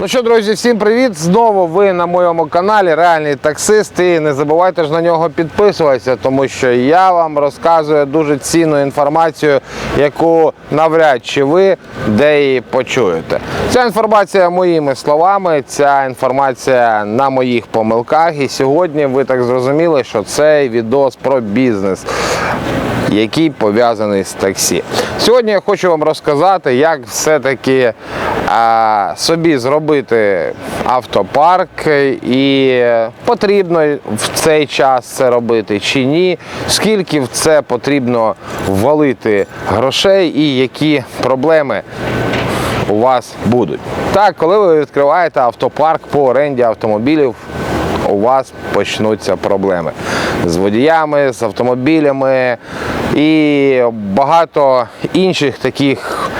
Ну що, друзі, всім привіт! Знову ви на моєму каналі Реальний таксист. І не забувайте ж на нього підписуватися, тому що я вам розказую дуже цінну інформацію, яку навряд чи ви де її почуєте. Ця інформація моїми словами, ця інформація на моїх помилках. І сьогодні ви так зрозуміли, що цей відос про бізнес який пов'язаний з таксі. Сьогодні я хочу вам розказати, як все-таки собі зробити автопарк і потрібно в цей час це робити чи ні, скільки в це потрібно ввалити грошей і які проблеми у вас будуть. Так, коли ви відкриваєте автопарк по оренді автомобілів, у вас почнуться проблеми з водіями, з автомобілями і багато інших таких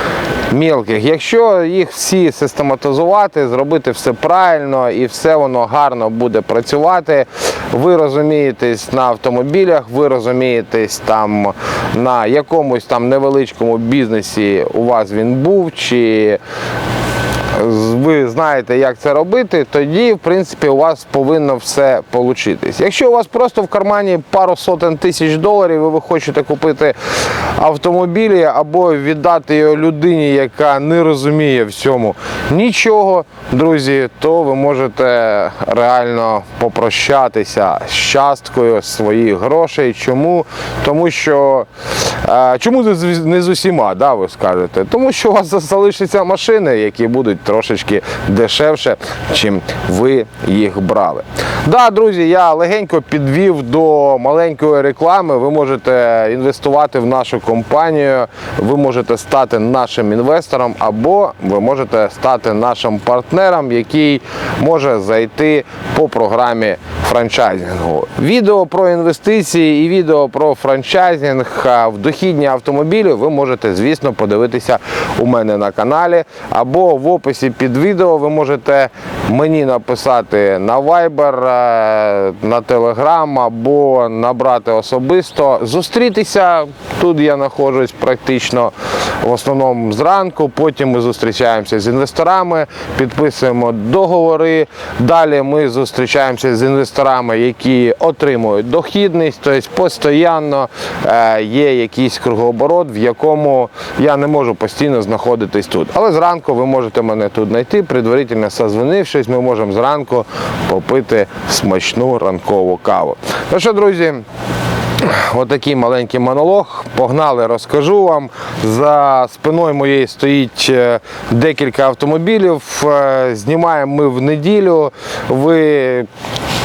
мілких. Якщо їх всі систематизувати, зробити все правильно і все воно гарно буде працювати, ви розумієтесь на автомобілях, ви розумієтесь там на якомусь там невеличкому бізнесі у вас він був, чи ви знаєте, як це робити, тоді, в принципі, у вас повинно все получитись. Якщо у вас просто в кармані пару сотень тисяч доларів, і ви хочете купити автомобілі або віддати його людині, яка не розуміє в цьому нічого, друзі, то ви можете реально попрощатися з часткою своїх грошей. Чому? Тому що е, чому не з- усіма, да, ви скажете? Тому що у вас залишаться машини, які будуть трошечки дешевше, чим ви їх брали. Да, друзі, я легенько підвів до маленької реклами. Ви можете інвестувати в нашу компанію, ви можете стати нашим інвестором, або ви можете стати нашим партнером, який може зайти по програмі франчайзингу. Відео про інвестиції і відео про франчайзинг в дохідні автомобілі ви можете, звісно, подивитися у мене на каналі, або в описі під відео ви можете мені написати на Viber, е, на Telegram або набрати особисто. Зустрітися тут я знаходжусь практично в основному зранку. Потім ми зустрічаємося з інвесторами, підписуємо договори. Далі ми зустрічаємося з інвесторами, які отримують дохідність, тобто постійно е, є якийсь кругооборот, в якому я не можу постійно знаходитись тут. Але зранку ви можете мене тут знайти, предварительно созвонившись, ми можемо зранку попити смачну ранкову каву. Ну що, друзі, Отакий маленький монолог. Погнали, розкажу вам. За спиною моєї стоїть е, декілька автомобілів. Е, Знімаємо ми в неділю. Ви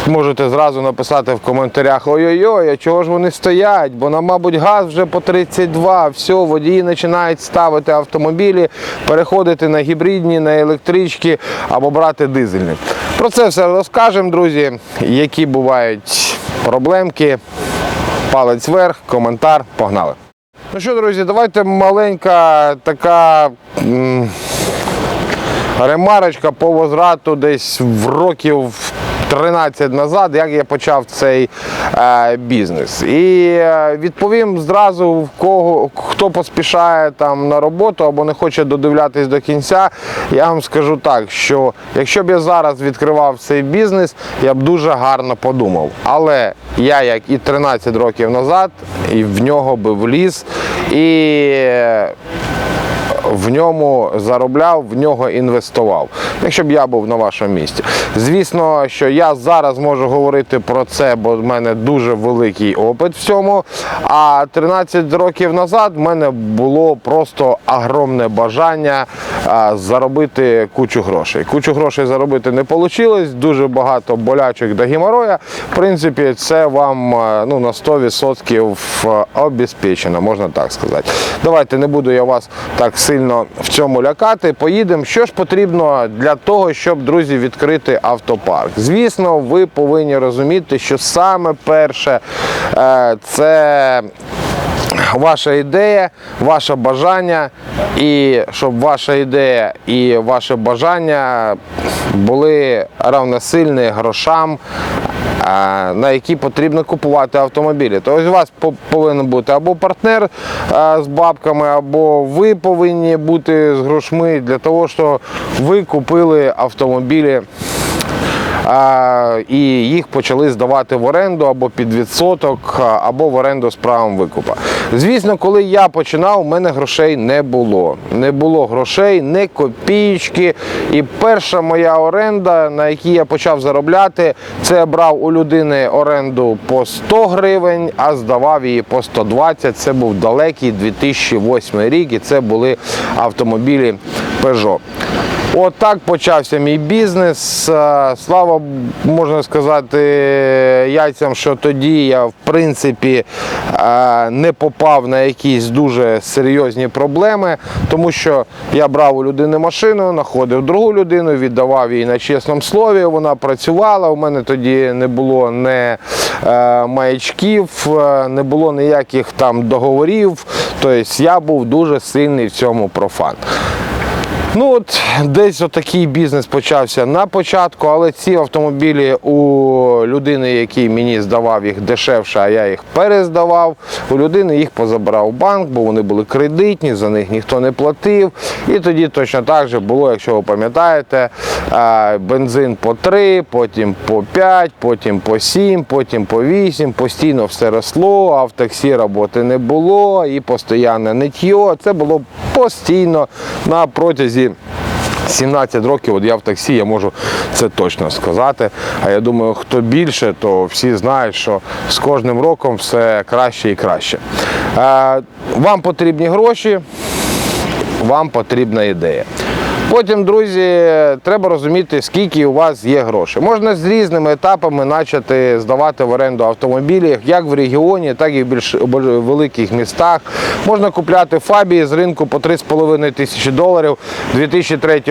можете зразу написати в коментарях: ой-ой-ой, а чого ж вони стоять? Бо нам, мабуть, газ вже по 32. Все, водії починають ставити автомобілі, переходити на гібридні, на електрички або брати дизельні. Про це все розкажемо, друзі, які бувають проблемки. Палець вверх, коментар, погнали. Ну що, друзі, давайте маленька така ремарочка по возврату десь в років 13 назад, як я почав цей е, бізнес. І е, відповім зразу, в кого хто поспішає там на роботу або не хоче додивлятись до кінця. Я вам скажу так, що якщо б я зараз відкривав цей бізнес, я б дуже гарно подумав. Але я, як і 13 років назад, і в нього би вліз. І в ньому заробляв, в нього інвестував, якщо б я був на вашому місці. Звісно, що я зараз можу говорити про це, бо в мене дуже великий опит в цьому. А 13 років назад в мене було просто огромне бажання заробити кучу грошей. Кучу грошей заробити не вийшло, дуже багато болячок до геморроя. В принципі, це вам ну, на 100% обезпечено, можна так сказати. Давайте не буду я вас так сильно в цьому лякати. Поїдемо. Що ж потрібно для того, щоб, друзі, відкрити автопарк? Звісно, ви повинні розуміти, що саме перше е, це ваша ідея, ваше бажання, і щоб ваша ідея і ваше бажання були равносильні грошам, на які потрібно купувати автомобілі. Тобто у вас по- повинен бути або партнер з бабками, або ви повинні бути з грошми для того, щоб ви купили автомобілі і їх почали здавати в оренду або під відсоток, або в оренду з правом викупа. Звісно, коли я починав, у мене грошей не було. Не було грошей, не копійки. І перша моя оренда, на якій я почав заробляти, це я брав у людини оренду по 100 гривень, а здавав її по 120. Це був далекий 2008 рік, і це були автомобілі Peugeot. От так почався мій бізнес. Е, Слава, можна сказати, яйцям, що тоді я в принципі е, не попав на якісь дуже серйозні проблеми, тому що я брав у людини машину, знаходив другу людину, віддавав їй на чесному слові. Вона працювала. У мене тоді не було не е, маячків, не було ніяких там договорів. Тобто я був дуже сильний в цьому профан. Ну от десь отакий бізнес почався на початку, але ці автомобілі у людини, який мені здавав їх дешевше, а я їх перездавав, у людини їх позабрав банк, бо вони були кредитні, за них ніхто не платив. І тоді точно так же було, якщо ви пам'ятаєте, бензин по 3, потім по 5, потім по 7, потім по 8, постійно все росло, а в таксі роботи не було, і постійне ниття. Це було постійно на протязі 17 років, от я в таксі, я можу це точно сказати. А я думаю, хто більше, то всі знають, що з кожним роком все краще і краще. Вам потрібні гроші, вам потрібна ідея. Потім, друзі, треба розуміти, скільки у вас є грошей. Можна з різними етапами почати здавати в оренду автомобілі, як в регіоні, так і в більш великих містах. Можна купляти фабії з ринку по 3,5 тисячі доларів 2003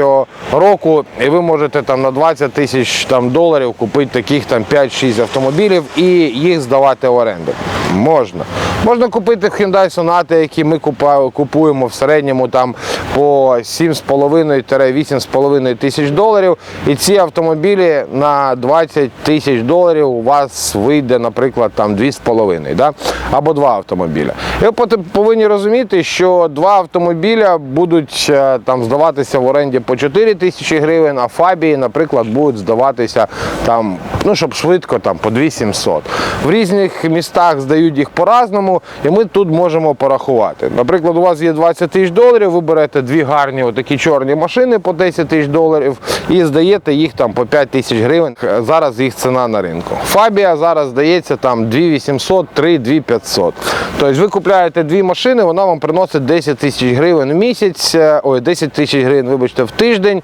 року, і ви можете там на 20 тисяч там, доларів купити таких там 5-6 автомобілів і їх здавати в оренду. Можна. Можна купити Hyundai Sonata, які ми купуємо в середньому там по 7,5-8,5 тисяч доларів. І ці автомобілі на 20 тисяч доларів у вас вийде, наприклад, там 2,5, да? або два автомобіля. І ви повинні розуміти, що два автомобіля будуть е, там здаватися в оренді по 4 тисячі гривень, а фабії, наприклад, будуть здаватися там, ну щоб швидко, там по 2700. В різних містах здають їх по-разному, і ми тут можемо порахувати. Наприклад, у вас є 20 тисяч доларів, ви берете дві гарні отакі чорні машини по 10 тисяч доларів і здаєте їх там по 5 тисяч гривень. Зараз їх ціна на ринку. Фабія зараз здається там 2800, 3, 2500. Тобто ви купляєте дві машини, вона вам приносить 10 тисяч гривень в місяць, е, ой, 10 тисяч гривень, вибачте, в тиждень,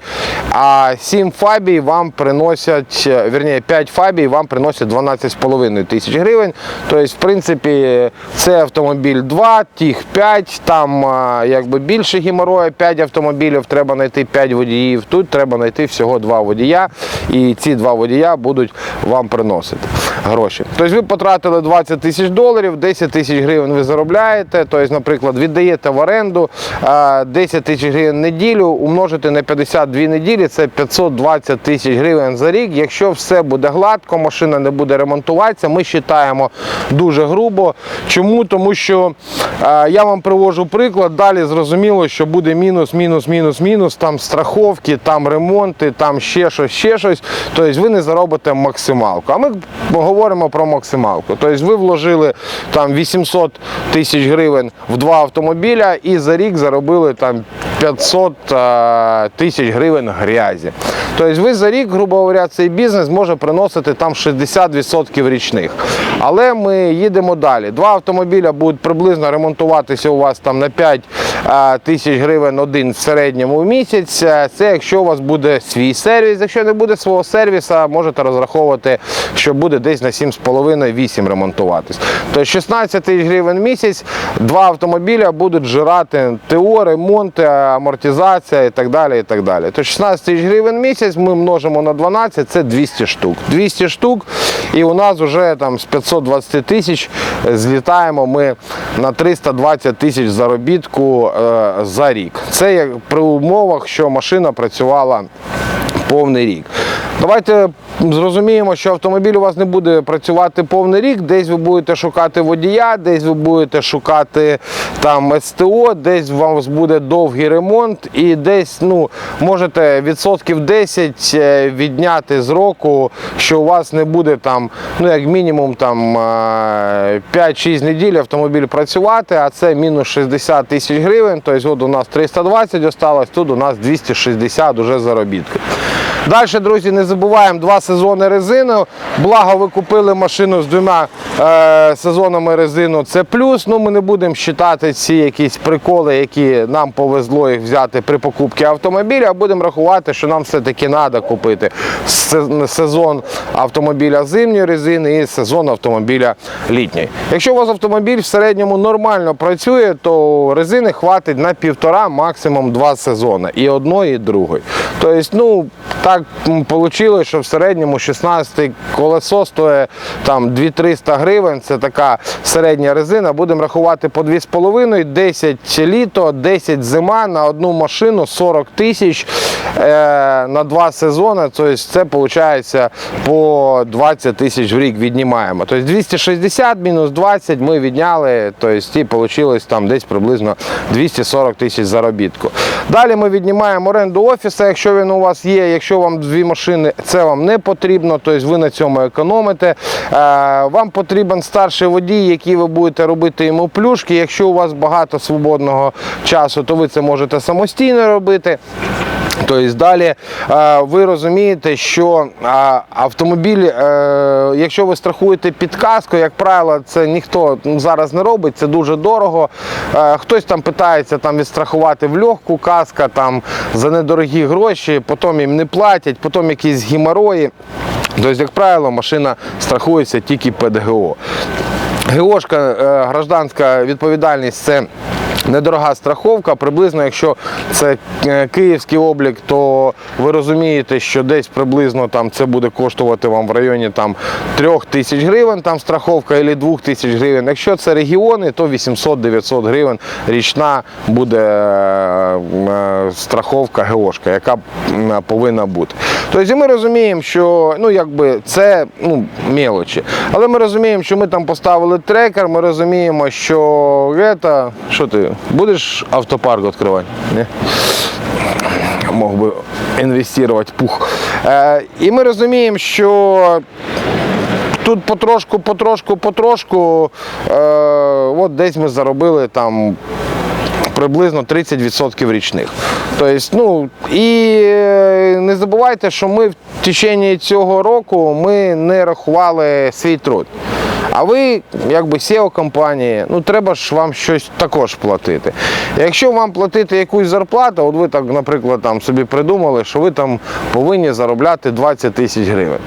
а 7 фабій вам приносять, е, вірніше, 5 фабій вам приносять 12,5 тисяч гривень. Тобто, в принципі, це автомобіль 2, тих 5, там якби більше геморрою, 5 автомобілів, треба знайти 5 водіїв. Тут треба знайти всього 2 водія, і ці два водія будуть вам приносити гроші. Тобто ви потратили 20 тисяч доларів, 10 тисяч гривень ви заробляєте, тобто, наприклад, віддаєте в оренду 10 тисяч гривень неділю, умножити на 52 неділі, це 520 тисяч гривень за рік. Якщо все буде гладко, машина не буде ремонтуватися, ми вважаємо дуже грубо. Чому? Тому що я вам привожу приклад, далі зрозуміло, що буде мінус, мінус, мінус, мінус, там страховки, там ремонти, там ще щось, ще щось. Тобто ви не заробите максималку. А ми говоримо про максималку. Тобто ви вложили там 800 тисяч гривень в два автомобіля і за рік заробили там 500 е, тисяч гривень грязі. Тобто ви за рік, грубо говоря, цей бізнес може приносити там 60% річних. Але ми їдемо далі. Два автомобіля будуть приблизно ремонтуватися у вас там на 5 е, тисяч гривень один в середньому в місяць. Е, Це якщо у вас буде свій сервіс. Якщо не буде свого сервісу, можете розраховувати, що буде десь на 7,5-8 ремонтуватись. Тобто 16 тисяч гривень в місяць, два автомобіля будуть жирати ТО, ремонт, амортизація і так далі. І так далі. Тобто 16 тисяч гривень в місяць ми множимо на 12, це 200 штук. 200 штук, і у нас вже там з 520 тисяч злітаємо ми на 320 тисяч заробітку е, за рік. Це як при умовах, що машина працювала повний рік. Давайте зрозуміємо, що автомобіль у вас не буде працювати повний рік, десь ви будете шукати водія, десь ви будете шукати там СТО, десь у вас буде довгий ремонт, і десь ну, можете відсотків 10 е, відняти з року, що у вас не буде там, ну як мінімум там е, 5-6 неділь автомобіль працювати, а це мінус 60 тисяч гривень. Тобто от у нас 320 осталось, тут у нас 260 уже заробітку. Далі, друзі, не забуваємо два сезони резини. Благо, ви купили машину з двома е, сезонами резину. Це плюс. Ну ми не будемо вважати ці якісь приколи, які нам повезло їх взяти при покупці автомобіля. а Будемо рахувати, що нам все-таки треба купити сезон автомобіля зимньої резини і сезон автомобіля літньої. Якщо у вас автомобіль в середньому нормально працює, то резини хватить на півтора, максимум два сезони. І одної, і другої. Тобто, ну, так вийшло, що в середньому 16 колесо стоїть там 2-300 гривень. Це така середня резина. Будемо рахувати по 2,5, 10 літо, 10 зима на одну машину 40 тисяч е, на два сезони. Тобто це виходить по 20 тисяч в рік віднімаємо. Тобто 260 мінус 20 ми відняли, тобто і вийшло там десь приблизно 240 тисяч заробітку. Далі ми віднімаємо оренду офісу, якщо він у вас є. Якщо вам дві машини, це вам не потрібно, тобто ви на цьому економите. Е, Вам потрібен старший водій, який ви будете робити йому плюшки. Якщо у вас багато свободного часу, то ви це можете самостійно робити. Тобто далі ви розумієте, що автомобіль, е, якщо ви страхуєте підказку, як правило, це ніхто зараз не робить, це дуже дорого. Е, Хтось там питається там відстрахувати в легку каска там за недорогі гроші, потім їм не платять, потім якісь геморої. Тобто, як правило, машина страхується тільки ПДГО. ГОшка, е, гражданська відповідальність це недорога страховка. Приблизно, якщо це е, київський облік, то ви розумієте, що десь приблизно там це буде коштувати вам в районі там 3 тисяч гривень там страховка або 2 тисяч гривень. Якщо це регіони, то 800-900 гривень річна буде е, е, страховка ГОшка, яка повинна бути. Тобто ми розуміємо, що ну якби це ну, мелочі. Але ми розуміємо, що ми там поставили трекер, ми розуміємо, що це, що ти будеш автопарк відкривати? Ні? Мог би інвестувати пух. Е, і ми розуміємо, що тут потрошку, потрошку, потрошку, е, от десь ми заробили там приблизно 30% річних. Тобто, ну, і е, не забувайте, що ми в течение цього року ми не рахували свій труд. А ви, якби SEO компанії, ну треба ж вам щось також платити. Якщо вам платити якусь зарплату, от ви так, наприклад, там собі придумали, що ви там повинні заробляти 20 тисяч гривень.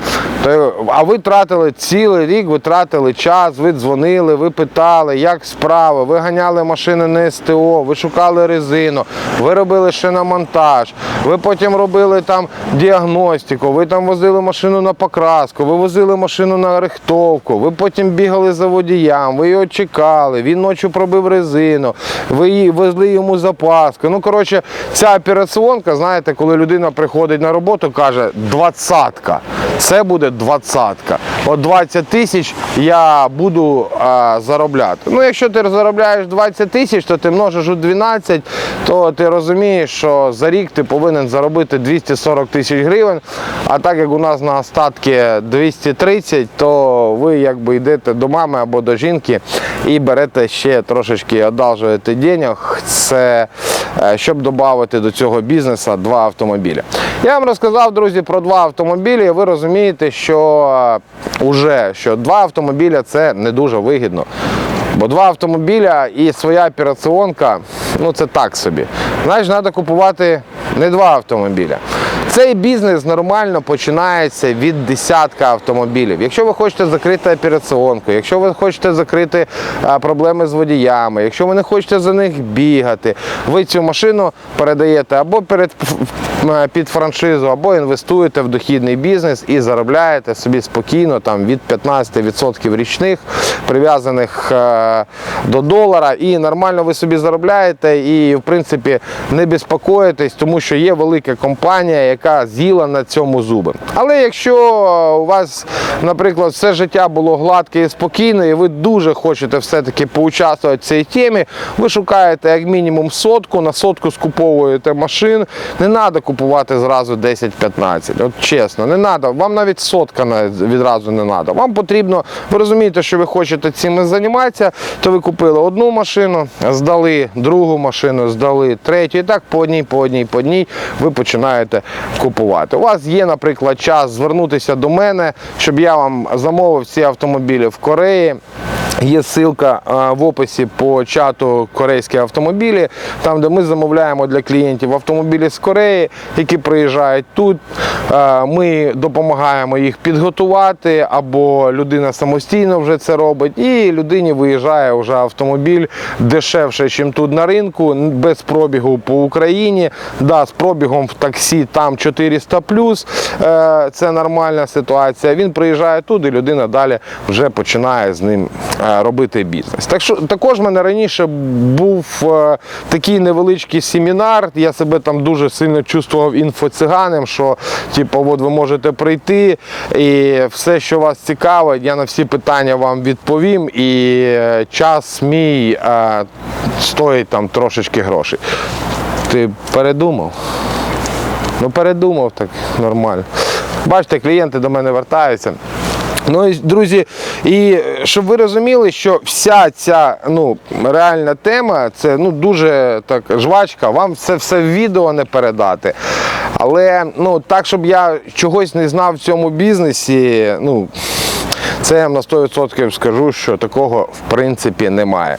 То, а ви тратили цілий рік, ви тратили час, ви дзвонили, ви питали, як справи, ви ганяли машини на СТО, ви шукали резину, ви робили шиномонтаж, ви потім робили там діагностику, ви там возили машину на покраску, ви возили машину на рихтовку, ви потім бігали за водіям, ви його чекали, він ночі пробив резину, ви везли йому запаску. Ну, коротше, ця операціонка, знаєте, коли людина приходить на роботу, каже, двадцятка. Це буде двадцятка. От 20 тисяч я буду а, заробляти. Ну, якщо ти заробляєш 20 тисяч, то ти множиш у 12, то ти розумієш, що за рік ти повинен заробити 240 тисяч гривень. А так як у нас на остатки 230, то ви якби йдете до мами або до жінки і берете ще трошечки одалжуєте денег. Це е, щоб додати до цього бізнесу два автомобілі. Я вам розказав, друзі, про два автомобілі. Ви розумієте, що е, уже що два автомобіля це не дуже вигідно. Бо два автомобіля і своя операціонка, ну це так собі. Значить, треба купувати не два автомобіля. Цей бізнес нормально починається від десятка автомобілів. Якщо ви хочете закрити операціонку, якщо ви хочете закрити проблеми з водіями, якщо ви не хочете за них бігати, ви цю машину передаєте або перед, під франшизу, або інвестуєте в дохідний бізнес і заробляєте собі спокійно там, від 15% річних, прив'язаних е, до долара. І нормально ви собі заробляєте і, в принципі, не безпокоїтесь, тому що є велика компанія, яка яка з'їла на цьому зуби. Але якщо у вас, наприклад, все життя було гладке і спокійне, і ви дуже хочете все-таки поучаствувати в цій темі, ви шукаєте як мінімум сотку, на сотку скуповуєте машин. Не треба купувати зразу 10-15. От чесно, не треба. Вам навіть сотка відразу не треба. Вам потрібно, ви розумієте, що ви хочете цим займатися, то ви купили одну машину, здали другу машину, здали третю, і так по одній, по одній, по одній ви починаєте купувати. У вас є, наприклад, час звернутися до мене, щоб я вам замовив ці автомобілі в Кореї. Є ссылка в описі по чату корейські автомобілі, там де ми замовляємо для клієнтів автомобілі з Кореї, які приїжджають тут. Ми допомагаємо їх підготувати, або людина самостійно вже це робить, і людині виїжджає вже автомобіль дешевше, ніж тут на ринку, без пробігу по Україні. Да, з пробігом в таксі там 400 плюс. е, Це нормальна ситуація. Він приїжджає тут, і людина далі вже починає з ним е, робити бізнес. Так що також в мене раніше був е, такий невеличкий семінар. Я себе там дуже сильно чувствував інфоциганем, що типу, от ви можете прийти і все, що вас цікавить, я на всі питання вам відповім. І е, час мій е, стоїть там трошечки грошей. Ти передумав? Ну передумав так нормально. Бачите, клієнти до мене вертаються. Ну і друзі, і е, щоб ви розуміли, що вся ця ну, реальна тема це ну, дуже так жвачка, вам це все в відео не передати. Але ну, так, щоб я чогось не знав в цьому бізнесі, ну. Це я вам на 100% скажу, що такого в принципі немає.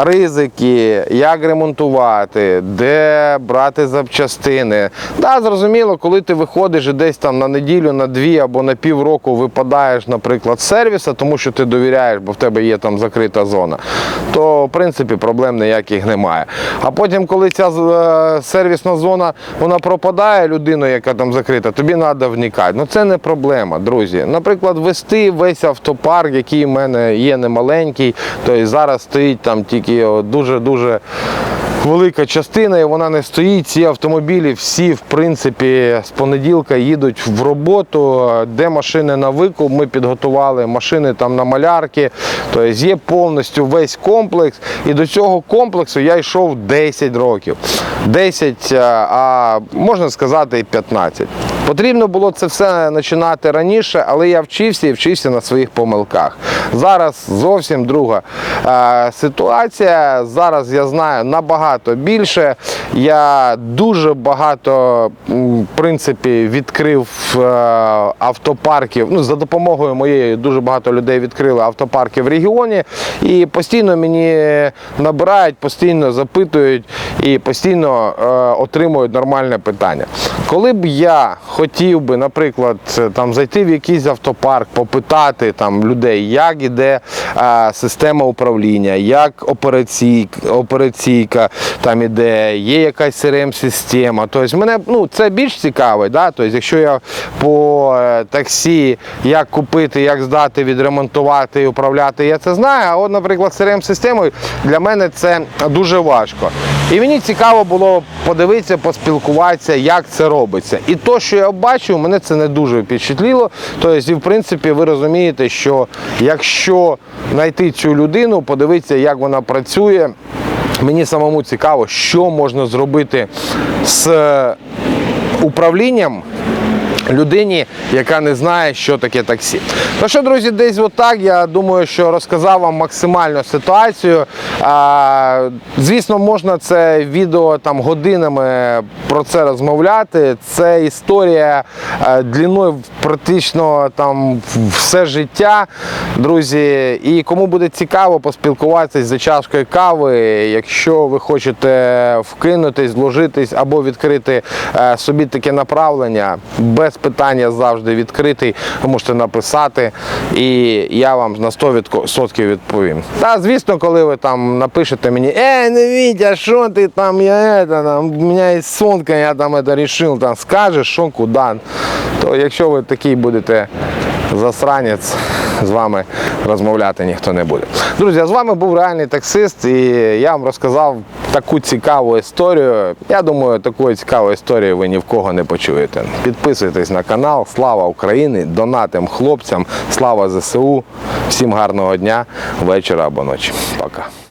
Ризики, як ремонтувати, де брати запчастини. Да, зрозуміло, коли ти виходиш і десь там на неділю, на дві або на півроку випадаєш, наприклад, з сервіса, тому що ти довіряєш, бо в тебе є там закрита зона, то в принципі проблем ніяких немає. А потім, коли ця е, сервісна зона вона пропадає людину, яка там закрита, тобі треба вникати. Ну це не проблема, друзі. Наприклад, вести весь автопарк, який в мене є немаленький, то зараз стоїть там тільки дуже-дуже. Велика частина, і вона не стоїть. Ці автомобілі всі, в принципі, з понеділка їдуть в роботу, де машини на викуп. Ми підготували машини там на малярки. Тобто є повністю весь комплекс. І до цього комплексу я йшов 10 років. 10, а можна сказати, і 15. Потрібно було це все починати раніше, але я вчився і вчився на своїх помилках. Зараз зовсім друга е, ситуація. Зараз я знаю набагато більше. Я дуже багато в принципі відкрив е, автопарків. Ну, за допомогою моєї дуже багато людей відкрили автопарки в регіоні і постійно мені набирають, постійно запитують і постійно е, отримують нормальне питання. Коли б я хотів би, наприклад, там зайти в якийсь автопарк, попитати там людей, як іде е, система управління, як операційка, операційка там іде, є якась crm система Тобто мене ну, це більш цікавить. Да? Тобто, якщо я по е, таксі, як купити, як здати, відремонтувати і управляти, я це знаю. А от, наприклад, crm системою для мене це дуже важко. І мені цікаво було подивитися, поспілкуватися, як це робиться. І то, що я бачив, мене це не дуже впечатліло. Тобто, і в принципі, ви розумієте, що якщо знайти цю людину, подивитися, як вона працює. Мені самому цікаво, що можна зробити з управлінням людині, яка не знає, що таке таксі. Ну що, друзі, десь отак. Я думаю, що розказав вам максимально ситуацію. А, звісно, можна це відео там годинами про це розмовляти. Це історія е, длиною практично там все життя, друзі. І кому буде цікаво поспілкуватися за чашкою кави, якщо ви хочете вкинутись, вложитись або відкрити е, собі таке направлення, без питання завжди відкритий, ви можете написати, і я вам на 100% відповім. Та, звісно, коли ви там напишете мені, ей, не Вітя, що ти там, я это, там, у мене є сонка, я там это рішив, там скажеш, що куди, то якщо ви такий будете засранець, з вами розмовляти ніхто не буде. Друзі, а з вами був реальний таксист, і я вам розказав таку цікаву історію. Я думаю, такої цікавої історії ви ні в кого не почуєте. Підписуйтесь на канал. Слава Україні! Донатим хлопцям, слава ЗСУ. Всім гарного дня, вечора або ночі. Пока.